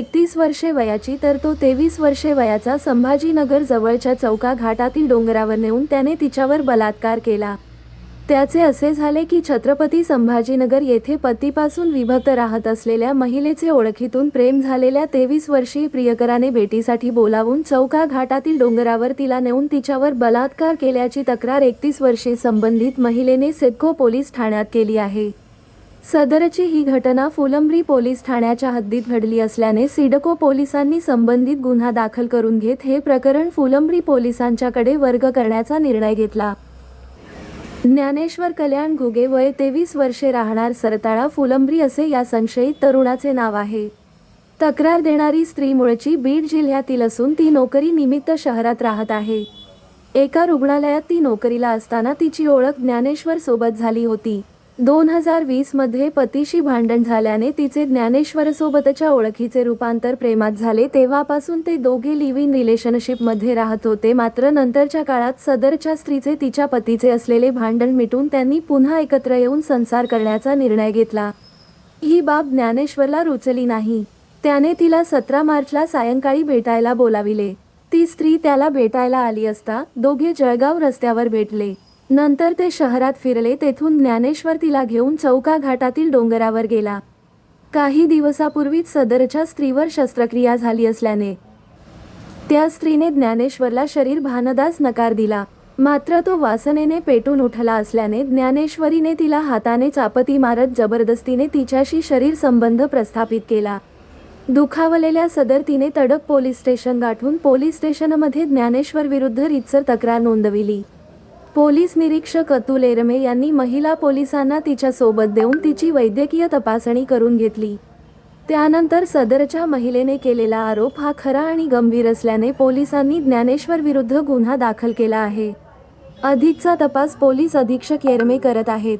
एकतीस वर्षे वयाची तर तो तेवीस वर्षे वयाचा संभाजीनगर जवळच्या चौका घाटातील डोंगरावर नेऊन त्याने तिच्यावर बलात्कार केला. त्याचे असे झाले की छत्रपती संभाजीनगर येथे पतीपासून विभक्त राहत असलेल्या महिलेचे ओळखीतून प्रेम झालेल्या तेवीस वर्षीय प्रियकराने भेटीसाठी बोलावून चौका घाटातील डोंगरावर तिला नेऊन तिच्यावर बलात्कार केल्याची तक्रार एकतीस वर्षे संबंधित महिलेने सिडको पोलीस ठाण्यात केली आहे. सदरची ही घटना फुलंब्री पोलीस ठाण्याच्या हद्दीत घडली असल्याने सिडको पोलिसांनी संबंधित गुन्हा दाखल करून घेत हे प्रकरण फुलंब्री पोलिसांच्याकडे वर्ग करण्याचा निर्णय घेतला. ज्ञानेश्वर कल्याण घुगे वय तेवीस वर्षे राहणार सरताळा फुलंब्री असे या संशयित तरुणाचे नाव आहे. तक्रार देणारी स्त्री मुळची बीड जिल्ह्यातील असून ती नोकरी निमित्त शहरात राहत आहे. एका रुग्णालयात ती नोकरीला असताना तिची ओळख ज्ञानेश्वर सोबत झाली होती. दोन हजार वीसमध्ये पतीशी भांडण झाल्याने तिचे ज्ञानेश्वरसोबतच्या ओळखीचे रूपांतर प्रेमात झाले. तेव्हापासून ते दोघे लिव्ह इन रिलेशनशिपमध्ये राहत होते. मात्र नंतरच्या काळात सदरच्या स्त्रीचे तिच्या पतीचे असलेले भांडण मिटून त्यांनी पुन्हा एकत्र येऊन संसार करण्याचा निर्णय घेतला. ही बाब ज्ञानेश्वरला रुचली नाही. त्याने तिला सतरा मार्चला सायंकाळी भेटायला बोलाविले. ती स्त्री त्याला भेटायला आली असता दोघे जळगाव रस्त्यावर भेटले. नंतर ते शहरात फिरले तेथून ज्ञानेश्वर तिला घेऊन चौका घाटातील डोंगरावर गेला. काही दिवसापूर्वीच सदरच्या स्त्रीवर शस्त्रक्रिया झाली असल्याने त्या स्त्रीने ज्ञानेश्वरला शरीर भानदास नकार दिला. मात्र तो वासनेने पेटून उठला असल्याने ज्ञानेश्वरीने तिला हाताने चापती मारत जबरदस्तीने तिच्याशी शरीर संबंध प्रस्थापित केला. दुखावलेल्या सदर तिने तडक पोलीस स्टेशन गाठून पोलीस स्टेशनमध्ये ज्ञानेश्वर विरुद्ध रितसर तक्रार नोंदविली. पोलीस निरीक्षक अतुल एरमे यांनी महिला पोलिसांना तिच्या सोबत देऊन तिची वैद्यकीय तपासणी करून घेतली. त्यानंतर सदरच्या महिलेने केलेला आरोप हा खरा आणि गंभीर असल्याने पोलिसांनी ज्ञानेश्वर विरुद्ध गुन्हा दाखल केला आहे. अधिकचा तपास पोलीस अधीक्षक एरमे करत आहेत.